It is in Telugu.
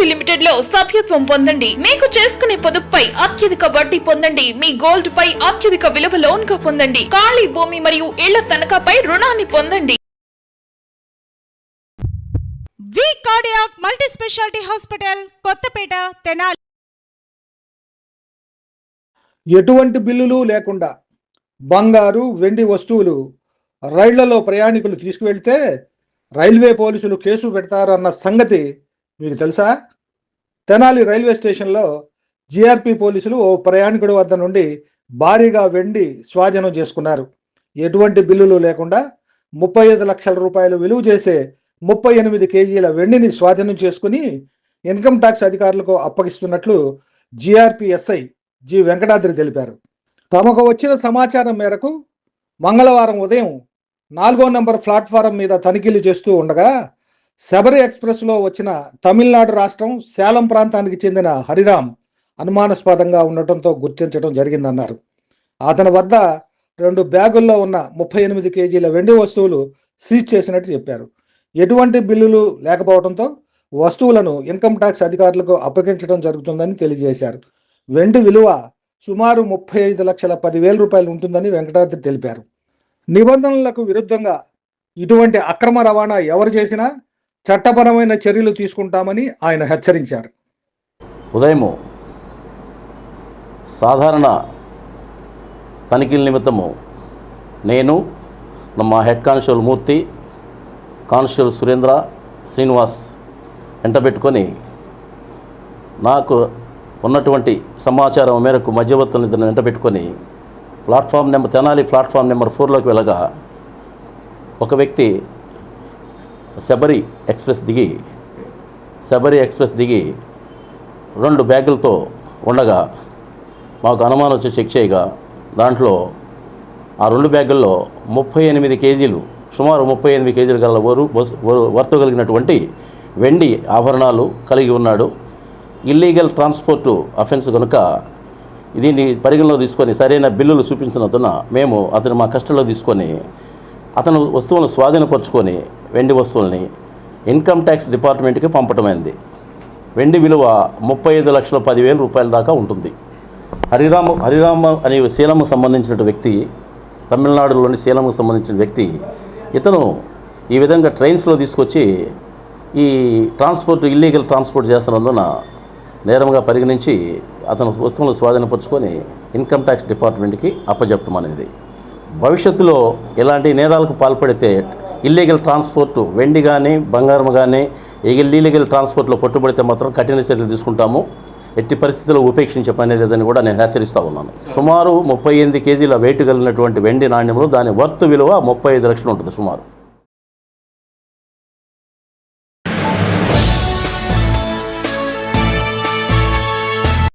శక్తి లిమిటెడ్లో సభ్యత్వం పొందండి. మీకు చేసుకునే పొదుపుపై అత్యధిక వడ్డీ పొందండి. మీ గోల్డ్ పై అత్యధిక విలువ లోన్గా పొందండి. ఖాళీ భూమి మరియు ఇళ్ళ తనఖాపై రుణాన్ని పొందండి. V cardiac multi speciality hospital Kothapeta Tenali. ఎటువంటి బిల్లులు లేకుండా బంగారు వెండి వస్తువులు రైళ్ళలో ప్రయాణికులు తీసుకువెళ్తే రైల్వే పోలీసులు కేసు పెడతారన్న సంగతి మీకు తెలుసా? తెనాలి రైల్వే స్టేషన్లో జిఆర్పి పోలీసులు ఓ ప్రయాణికుడి వద్ద నుండి భారీగా వెండి స్వాధీనం చేసుకున్నారు. ఎటువంటి బిల్లులు లేకుండా ముప్పై ఐదు లక్షల రూపాయలు విలువ చేసే ముప్పై ఎనిమిది కేజీల వెండిని స్వాధీనం చేసుకుని ఇన్కమ్ ట్యాక్స్ అధికారులకు అప్పగిస్తున్నట్లు జిఆర్పి ఎస్ఐ జి వెంకటాద్రి తెలిపారు. తమకు వచ్చిన సమాచారం మేరకు మంగళవారం ఉదయం నాలుగో నంబర్ ప్లాట్ఫారం మీద తనిఖీలు చేస్తూ ఉండగా శబరి ఎక్స్ప్రెస్లో వచ్చిన తమిళనాడు రాష్ట్రం సేలం ప్రాంతానికి చెందిన హరిరామ్ అనుమానాస్పదంగా ఉండటంతో గుర్తించడం జరిగిందన్నారు. అతని వద్ద రెండు బ్యాగుల్లో ఉన్న ముప్పై ఎనిమిది కేజీల వెండి వస్తువులు సీజ్ చేసినట్టు చెప్పారు. ఎటువంటి బిల్లులు లేకపోవడంతో వస్తువులను ఇన్కమ్ ట్యాక్స్ అధికారులకు అప్పగించడం జరుగుతుందని తెలియజేశారు. వెండి విలువ సుమారు ముప్పై ఐదు లక్షల పదివేల రూపాయలు ఉంటుందని వెంకటాద్రి తెలిపారు. నిబంధనలకు విరుద్ధంగా ఇటువంటి అక్రమ రవాణా ఎవరు చేసినా చట్టపరమైన చర్యలు తీసుకుంటామని ఆయన హెచ్చరించారు. ఉదయము సాధారణ తనిఖీల నిమిత్తము నేను మా head constable Murthy constable Surendra Srinivas వెంటబెట్టుకొని నాకు ఉన్నటువంటి సమాచారం మేరకు మధ్యవర్తులను ఇద్దరు వెంటబెట్టుకొని platform number Tenali platform number ఫోర్లోకి వెళ్ళగా ఒక వ్యక్తి శబరి ఎక్స్ప్రెస్ దిగి శబరి ఎక్స్ప్రెస్ దిగి రెండు బ్యాగులతో ఉండగా మాకు అనుమానం వచ్చి చెక్ చేయగా దాంట్లో ఆ రెండు బ్యాగుల్లో ముప్పై ఎనిమిది కేజీలు సుమారు ముప్పై ఎనిమిది కేజీలు గల వరు వర్తు కలిగినటువంటి వెండి ఆభరణాలు కలిగి ఉన్నాడు. ఇల్లీగల్ ట్రాన్స్పోర్ట్ అఫెన్స్ కనుక దీన్ని పరిగణలో తీసుకొని సరైన బిల్లులు చూపించినందున మేము అతను మా కస్టడీలో తీసుకొని అతను వస్తువులను స్వాధీనపరుచుకొని వెండి వస్తువుల్ని ఇన్కమ్ ట్యాక్స్ డిపార్ట్మెంట్కి పంపటమైంది. వెండి విలువ ముప్పై ఐదు లక్షల పదివేల రూపాయల దాకా ఉంటుంది. హరిరామ హరిరామ అనే శీలంకు సంబంధించిన వ్యక్తి తమిళనాడులోని శీలంకు సంబంధించిన వ్యక్తి ఇతను ఈ విధంగా ట్రైన్స్లో తీసుకొచ్చి ఈ ట్రాన్స్పోర్ట్ ఇల్లీగల్ ట్రాన్స్పోర్ట్ చేస్తున్నందున నేరంగా పరిగణించి అతను వస్తువులను స్వాధీనపరుచుకొని ఇన్కమ్ ట్యాక్స్ డిపార్ట్మెంట్కి అప్పజెప్పడం అనేది భవిష్యత్తులో ఇలాంటి నేరాలకు పాల్పడితే ఇల్లీగల్ ట్రాన్స్పోర్ట్ వెండి కానీ బంగారం కానీ ఇల్లీగల్ ట్రాన్స్పోర్ట్లో పట్టుబడితే మాత్రం కఠిన చర్యలు తీసుకుంటాము. ఎట్టి పరిస్థితుల్లో ఉపేక్షించే పని లేదని కూడా నేను హెచ్చరిస్తూ ఉన్నాను. సుమారు ముప్పై ఎనిమిది కేజీల వెయిట్ కలిగినటువంటి వెండి నాణ్యంలో దాని వర్త్ విలువ ముప్పై ఐదు లక్షలు ఉంటుంది సుమారు.